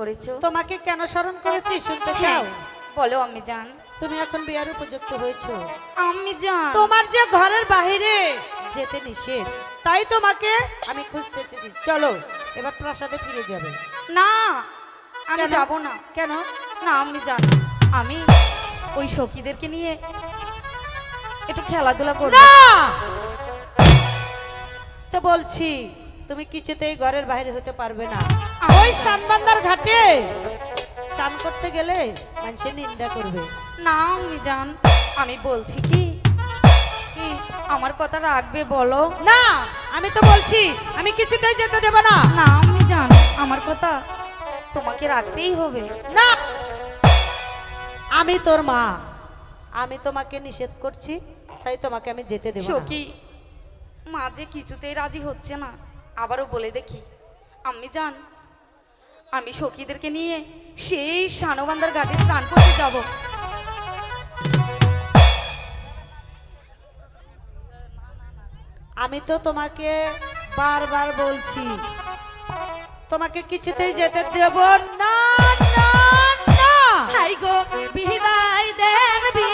করেছ? তোমাকে কেন স্মরণ করেছি শুনতে হ্যাঁ, চাও বলো আমি জান তুমি এখন বিয়ার উপযুক্ত হয়েছো। আমি জান তোমার যে ঘরের বাহিরে যেতে নিষেধ তাই তোমাকে আমি খুঁজতে এসেছি চলো এবার প্রাসাদে ফিরে যাবে। না আমি যাব না। কেন? না আমি জান আমি ওই সখীদেরকে নিয়ে একটু খেলাধুলা করব। না! তো বলছি তুমি কিছুতেই ঘরের বাইরে হতে পারবে না। ওই সানবান্দার ঘাটে। চান করতে গেলে মানুষের নিন্দা করবে। না আমি জান আমি বলছি কি? কি আমার কথা রাখবে বলো? না আমি তো বলছি আমি কিছুতেই যেতে দেব না। না আমি জান আমার কথা তোমাকে রাখতেই হবে। না আমি তোর মা। আমি তোমাকে নিষেধ করছি তাই তোমাকে আমি যেতে দেব সখী মাঝে কিছুতেই রাজি হচ্ছে না আবারও বলে দেখি। আমি জান আমি সখীদেরকে নিয়ে সেই শানবান্দার ঘাটে স্নান করতে যাব। আমি তো তোমাকে বারবার বলছি তোমাকে কিছুতেই যেতে দেব না না না। হাই গো বিদায় দেন বিদায়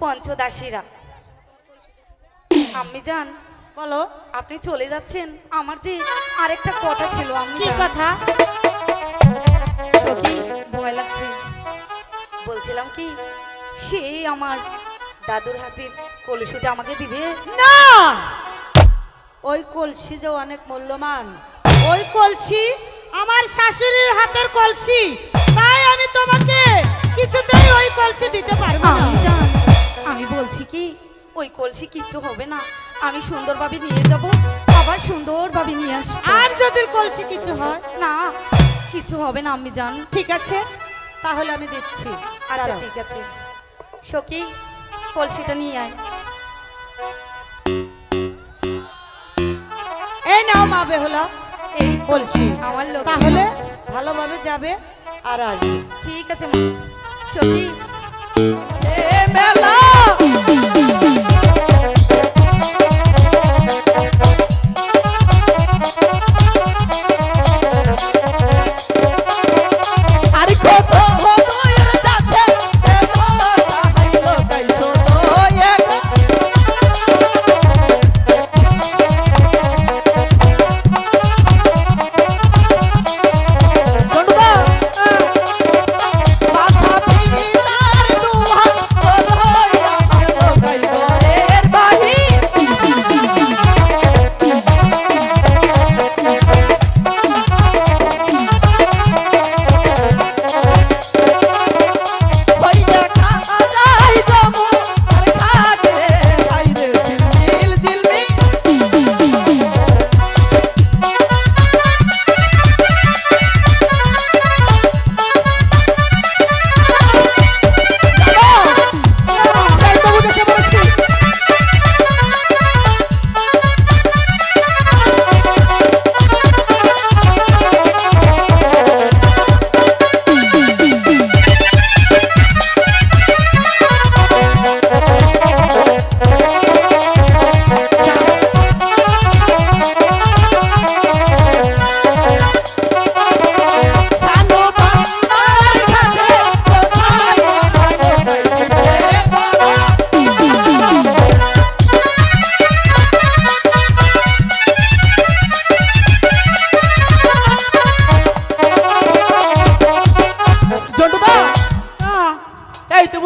পঞ্চদাসীরা। আমি জান বলো। আপনি চলে যাচ্ছেন? আমার যে আরেকটা কথা ছিল আমি কি কথা? সখী ভয় লাগছে। বলছিলাম কি সেই আমার দাদুর হাতের কলসিটা আমাকে দিবে? না! ওই কলসি যে অনেক মূল্যবান। ওই কলসি আমার শাশুড়ির হাতের কলসি। তাই আমি তোমাকে কিছুতেই ওই কলসি দিতে পারব না। আমি বলছি কি ওই কলসি কিচ্ছু হবে না। আমি সুন্দরভাবে নিয়ে যাব আবার সুন্দরভাবে নিয়ে আসব। আর যদি কলসি কিছু হয়? না কিছু হবে না আমি জান। ঠিক আছে তাহলে আমি দিচ্ছি। আচ্ছা ঠিক আছে। সখী কলসিটা নিয়ে আয়। এই নাও মা বেহুলা এই কলসি। আমার লোক। তাহলে ভালোভাবে যাবে আর আসবে। ঠিক আছে মা। সখী মেলা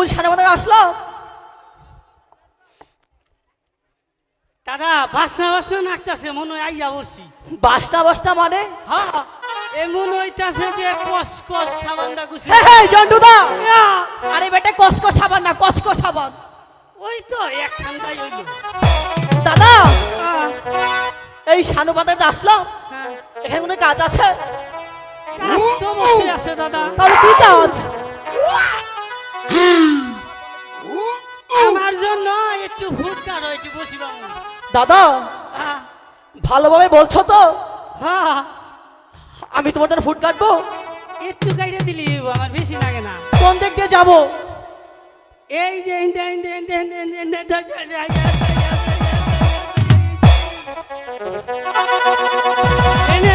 এই তো বুঝি আসলো। দাদা বাসনা বাসনা নাচতেছে মনে হয় আইয়া বসছি। বাসটা বাসটা মানে? হ্যাঁ এমন হইতাছে যে কস কস সাবানটা গুছে হে হে জন্টুদা! আরে বেটা কসকো সাবান না কসকো সাবান। ওই তো একখানটাই হইল। দাদা! এই সানু বান্দার আসলো? হ্যাঁ। এখানে কোনো কাজ আছে? কাজ তো বসে আছে দাদা। তাহলে কি কাজ? আমার জন্য একটু ভুট কারও একটু বসি বাবু দাদা হ্যাঁ ভালোভাবে বলছো তো হ্যাঁ আমি তোমার জন্য ফুড কাটবো একটু গাইডে দিলি আমার বেশি লাগে না কোন দিক দিয়ে যাব এই যে।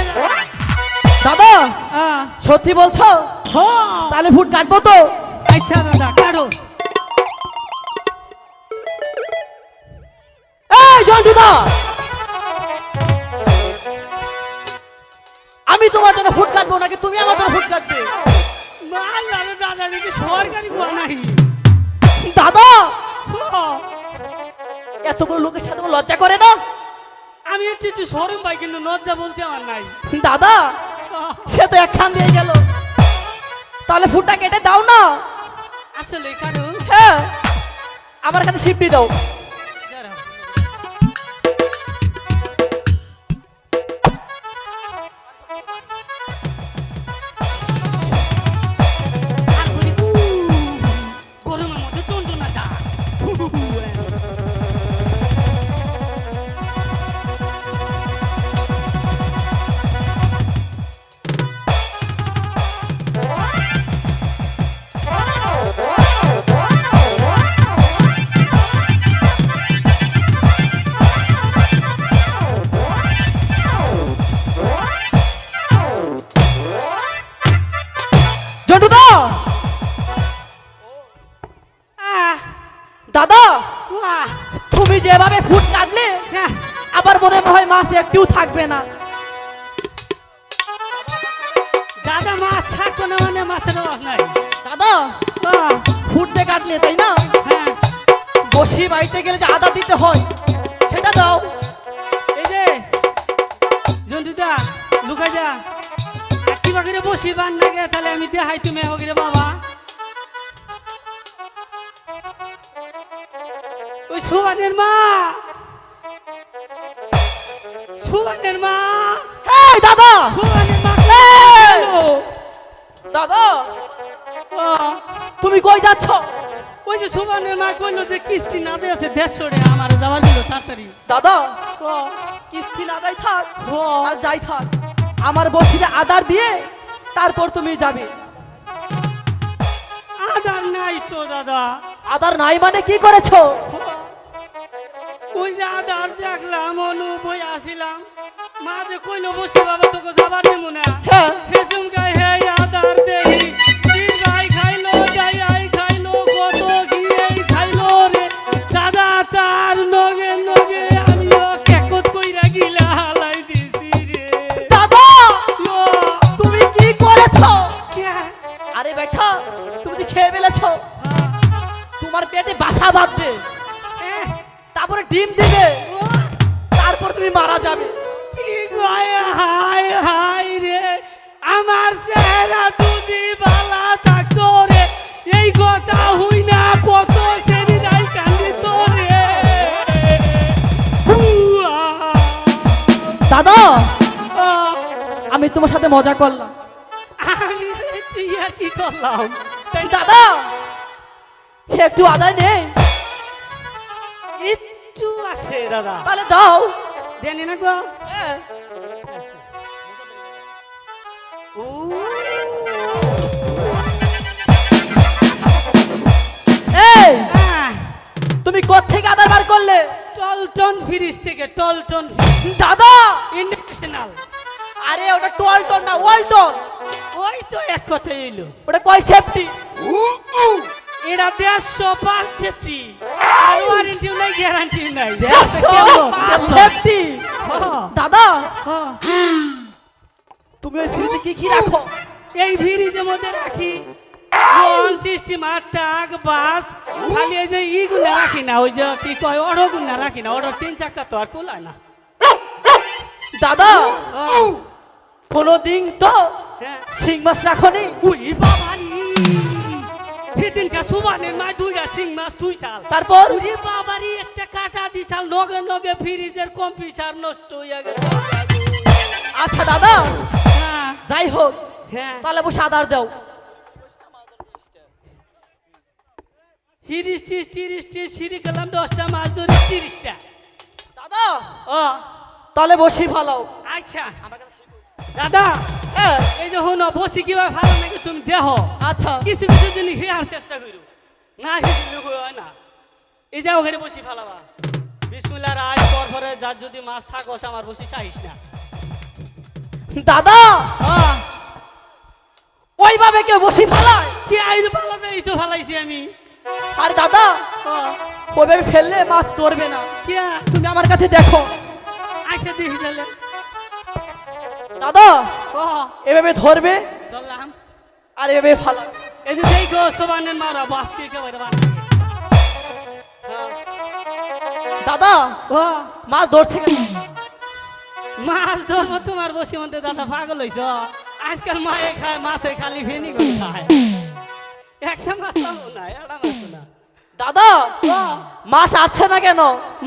দাদা হ্যাঁ সত্যি বলছো হ্যাঁ তাহলে ফুড কাটবো তো আচ্ছা দাদা কাটো আমি তোমার জন্য ফুড কাটবো নাকি তুমি আমার জন্য ফুড কাটবে? দাদা নাকি সরকারি গোয়া নাই। দাদা! এতগুলো লোকের সাথে লজ্জা করে না? আমি একটু একটু সরম পাই কিন্তু লজ্জা বলতে আমার নাই। দাদা! সে তো একখান দিয়ে গেল। তাহলে ফুডটা কেটে দাও না। আসলে কারণ হ্যাঁ আমার কাছে শিপটি দাও। থাকবে না। দাদা মাছ থাকতো না মানে মাছের অভাব নাই। দাদা দিয়ে কাটলে তাই না? হ্যাঁ। বসি বাড়িতে গেলে যে আদা দিতে হয় সেটা দাও। এই যে জন্টুদা লুকা যা। তোমাকে রে বসি বান না গে তাহলে আমি দেখাই তুমি আমাকে রে বাবা। ওই সুবানের মা! সুবানের মা। এই দাদা! সুবানের মা। দাদা! ও, তুমি কই যাচ্ছ? ওই যে সুবানের মা কইলো যে কিস্তি না দিয়ে আছে দেড়শো রে আমার যাওয়ার দিল তাড়াতাড়ি। দাদা! কিস্তি না যাই থাক ও, আর যাই থাক। আমার বসিরে আদার দিয়ে তারপর তুমি যাবে। আদার নাই তো দাদা। আদার নাই মানে কি করেছ? ওই যে আদার দেখলাম অনু বই আসিলাম। মা যে কইলো বসে বাবা তোকে যাবার নেব না। হ্যাঁ। হেসুম গাই হে আদার দেহি আমি তোমার সাথে মজা করলাম। আমি কি করলাম। দাদা একটু আদায় নেই। একটু আছে দাদা। তাহলে দাও। দেনি না গো। হ্যাঁ। আহ, তুমি কোত্থেকে আদায় বার করলে? টলটন ফ্রিজ থেকে টলটন দাদা! ইন্টারন্যাশনাল। আরে ওটা টোয়ালটন না ওয়ালটন ওই তো এক কথা এলো। ওটা কয় সেফটি এরা দেড়শো পাঁচ সেফটি আর। ওয়ারেন্টিও নাই গ্যারান্টিও নাই। সেফটি হ্যাঁ, দাদা? হ্যাঁ। তুমি ওই ফ্রিজে কি কি রাখো? এই ফ্রিজের মধ্যে রাখি। ফোন সিস্টেম আর টাক বাস। খালি এই যে ইগুলা রাখি না ওই যে কি কয় অড়গুলা রাখি না অড় তিন চাকা তো আর কোলায় না। দাদা হ্যাঁ, কোনো দিন তো হ্যাঁ। শিং মাছ রাখনি। উই বাবারি সেদিনকা সুবানের মা দুইটা সিং মাছ দুই চাল তারপর? উরি বাবারি একটা কাটা দিছাল নগে নগে ফ্রিজের কম্পিউটার নষ্ট হইয়া গেল। আচ্ছা দাদা হ্যাঁ। যাই হোক হ্যাঁ। তাহলে বসে আদার দাও। ত্রিশ তিরিশ ত্রিশ সিঁড়ি গেলাম দশটা মাছ ধরে তিরিশটা। দাদা ও। তাহলে বসি ফালাও আচ্ছা। দাদা হ্যাঁ এই যে হনো বসি কীভাবে ভালো নাকি তুমি দেহ। আচ্ছা। কিছু কিছু জিনিস হেয়ার চেষ্টা করো না হিসেবে হয় না। এই যে ওখানে বসি ফালাবা বিসমুল্লাহ রায় পর পরে যার যদি মাছ থাকস আমার বসি চাইস না। দাদা! আহ, ওইভাবে কেউ বসি ফালায় কি আইলে ফালাতে এই তো ফালাইছি আমি। আর দাদা আহ, ওইভাবে ফেললে মাছ ধরবে না। কি? তুমি আমার কাছে দেখো। আইসা দেখি তাহলে দাদা ও। এভাবে ধরবে? ধরলাম। আর এভাবে ফালাবে এই যে দেখো সোবানের মারা বাসকে একেবারে। দাদা মাছ ধরছে মাছ ধরবো তোমার বসে মধ্যে দাদা পাগল হইছ। আজকাল মায়ে খায় মাছে খালি ভেনি করে খায়। একটা মাছ না একটা মাছ না। দাদা মাছ আছে না কেন?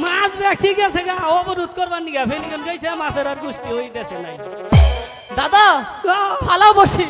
মাছ ব্যাগ ঠিক আছে গা অবরোধ করবার নিগা ফেনিগন গেছে মাছের আর গোষ্ঠী ওই দেশে নাই। দাদা ফালা বসি।